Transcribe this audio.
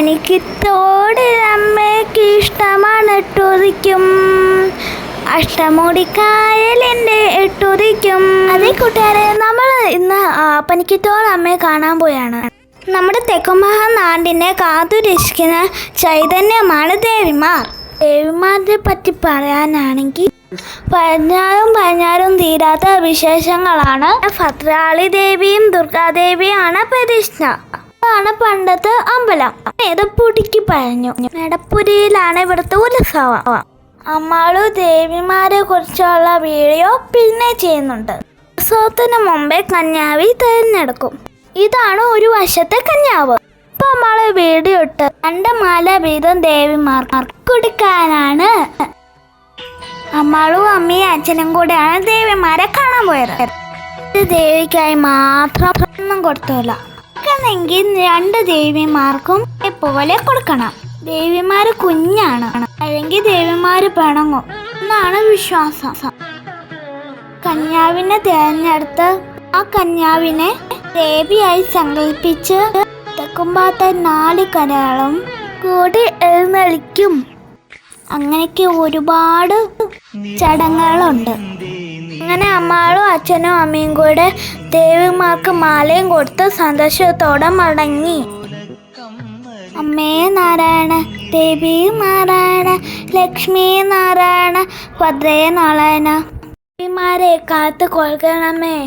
പനിക്കിത്തോട് അമ്മയ്ക്ക് ഇഷ്ടമാണ് ഇട്ടുതിക്കും അഷ്ടമുടിക്കായലിന്റെ ഇട്ടുതിക്കും അതേ കൂട്ടുകാരെ നമ്മൾ ഇന്ന് പനിക്കിത്തോട് അമ്മയെ കാണാൻ പോയാണ്. നമ്മുടെ തെക്കുമഹാ നാടിനെ കാത്തുരക്ഷിക്കുന്ന ചൈതന്യമാണ് ദേവിമാർ ദേവിമാരെ പറ്റി പറയാനാണെങ്കിൽ പതിനാറും പതിനാറും തീരാത്ത വിശേഷങ്ങളാണ്. ഭദ്രാളി ദേവിയും ദുർഗാദേവിയാണ് പ്രതിഷ്ഠ. ആണ് പണ്ടത്തെ അമ്പലം. മേടപ്പുടിക്ക് പറഞ്ഞു മേടപ്പുരിയിലാണ് ഇവിടുത്തെ ഉത്സവം. അമ്മാളു ദേവിമാരെ കുറിച്ചുള്ള വീഡിയോ പിന്നെ ചെയ്യുന്നുണ്ട്. ഉത്സവത്തിന് മുമ്പേ കന്യാവി തിരഞ്ഞെടുക്കും. ഇതാണ് ഒരു വശത്തെ കന്യാവ്. ഇപ്പൊ അമ്മാളെ വീഡിയോ ഇട്ട് രണ്ട് മാല വീതം ദേവിമാർ കൊടുക്കാനാണ്. അമ്മാളും അമ്മയും അച്ഛനും കൂടെയാണ് ദേവിമാരെ കാണാൻ പോയത്. ഇത് ദേവിക്കായി മാത്രം ഒന്നും കൊടുത്തില്ല. കൊടുക്കണമെങ്കിൽ രണ്ട് ദേവിമാർക്കും പോലെ കൊടുക്കണം. ദേവിമാര് കുഞ്ഞാണ്. അല്ലെങ്കിൽ ദേവിമാര് പിണങ്ങും എന്നാണ് വിശ്വാസം. കന്യാവിനെ തിരഞ്ഞെടുത്ത് ആ കന്യാവിനെ ദേവിയായി സങ്കല്പിച്ച് തെക്കുമ്പാത്ത നാല് കരകളും കൂടി എഴുന്നള്ളിക്കും. അങ്ങനെയൊക്കെ ഒരുപാട് ചടങ്ങുകളുണ്ട്. അങ്ങനെ അമ്മാളും അച്ഛനും അമ്മയും കൂടെ ദേവിമാർക്ക് മാലയും കൊടുത്ത് സന്തോഷത്തോടെ മടങ്ങി. അമ്മേ നാരായണ ദേവി നാരായണ ലക്ഷ്മി നാരായണ ഭദ്രേ നാരായണ. ദേവിമാരെ കാത്തു കൊള്ളണമേ.